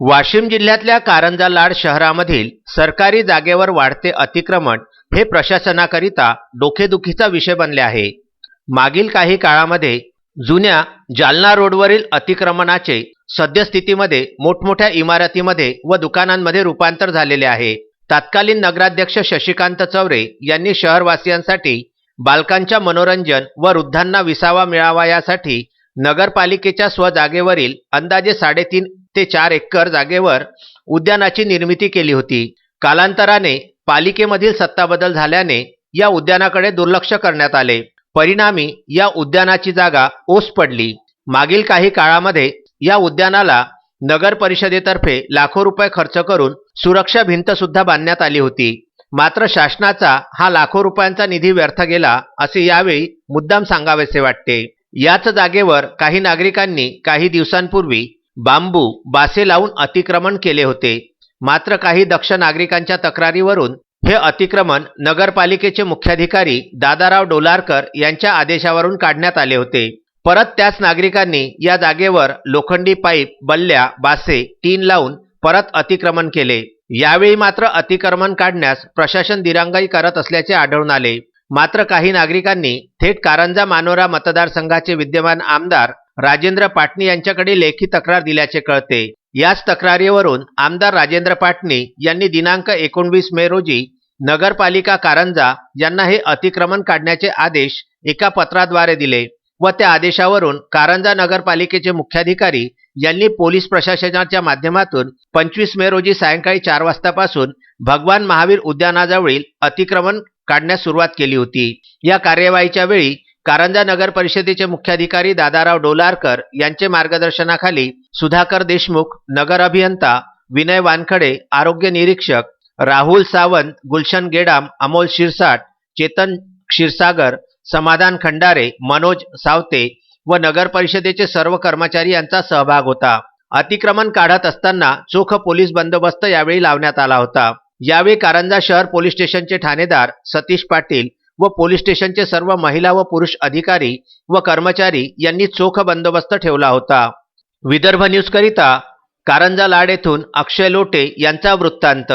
वाशिम जिल्ह्यातल्या कारंजा लाड शहरामधील सरकारी जागेवर वाढते अतिक्रमण हे प्रशासनाकरिता डोकेदुखीचा विषय बनले आहे. मागील काही काळामध्ये जुन्या जालना रोडवरील अतिक्रमणाचे सद्यस्थितीमध्ये मोठमोठ्या इमारतीमध्ये व दुकानांमध्ये रूपांतर झालेले आहे. तत्कालीन नगराध्यक्ष शशिकांत चौरे यांनी शहरवासियांसाठी बालकांच्या मनोरंजन व वृद्धांना विसावा मिळावा यासाठी नगरपालिकेच्या स्वजागेवरील अंदाजे साडेतीन ते चार एकर जागेवर उद्यानाची निर्मिती केली होती. कालांतराने पालिकेमधील सत्ताबदल झाल्याने या उद्यानाकडे दुर्लक्ष करण्यात आले. परिणामी या उद्यानाची जागा ओस पडली. मागील काही काळामध्ये या उद्यानाला नगर परिषदेतर्फे लाखो रुपये खर्च करून सुरक्षा भिंत सुद्धा बांधण्यात आली होती. मात्र शासनाचा हा लाखो रुपयांचा निधी व्यर्थ गेला असे यावेळी मुद्दाम सांगावेसे वाटते. याच जागेवर काही नागरिकांनी काही दिवसांपूर्वी बांबू बासे लावून अतिक्रमण केले होते. मात्र काही दक्ष नागरिकांच्या तक्रारीवरून हे अतिक्रमण नगरपालिकेचे मुख्याधिकारी दादाराव डोलारकर यांच्या आदेशावरून काढण्यात आले होते. परत त्याच नागरिकांनी या जागेवर लोखंडी पाईप बल्ल्या बासे टीन लावून परत अतिक्रमण केले. यावेळी मात्र अतिक्रमण काढण्यास प्रशासन दिरंगाई करत असल्याचे आढळून आले. मात्र काही नागरिकांनी थेट कारंजा मानोरा मतदारसंघाचे विद्यमान आमदार राजेंद्र पाटणी यांच्याकडे लेखी तक्रार दिल्याचे कळते. याच तक्रारीवरून आमदार राजेंद्र पाटणी यांनी दिनांक एकोणवीस मे रोजी नगरपालिका कारंजा यांना हे अतिक्रमण काढण्याचे आदेश एका पत्राद्वारे दिले व त्या आदेशावरून कारंजा नगरपालिकेचे मुख्याधिकारी यांनी पोलीस प्रशासनाच्या माध्यमातून पंचवीस मे रोजी सायंकाळी चार वाजतापासून भगवान महावीर उद्यानाजवळील अतिक्रमण काढण्यास सुरुवात केली होती. या कार्यवाहीच्या वेळी कारंजा नगर परिषदेचे मुख्याधिकारी दादाराव डोलारकर यांचे मार्गदर्शनाखाली सुधाकर देशमुख नगर अभियंता विनय वानखडे आरोग्य निरीक्षक राहुल सावंत गुलशन गेडाम अमोल शिरसाट चेतन क्षीरसागर समाधान खंडारे मनोज सावते व नगर परिषदेचे सर्व कर्मचारी यांचा सहभाग होता. अतिक्रमण काढत असताना चोख पोलीस बंदोबस्त यावेळी लावण्यात आला होता. यावेळी कारंजा शहर पोलीस स्टेशनचे ठाणेदार सतीश पाटील व पोलीस स्टेशनचे सर्व महिला व पुरुष अधिकारी व कर्मचारी यांनी चोख बंदोबस्त ठेवला होता. विदर्भ न्यूजकरिता कारंजा लाड येथून अक्षय लोटे यांचा वृत्तांत.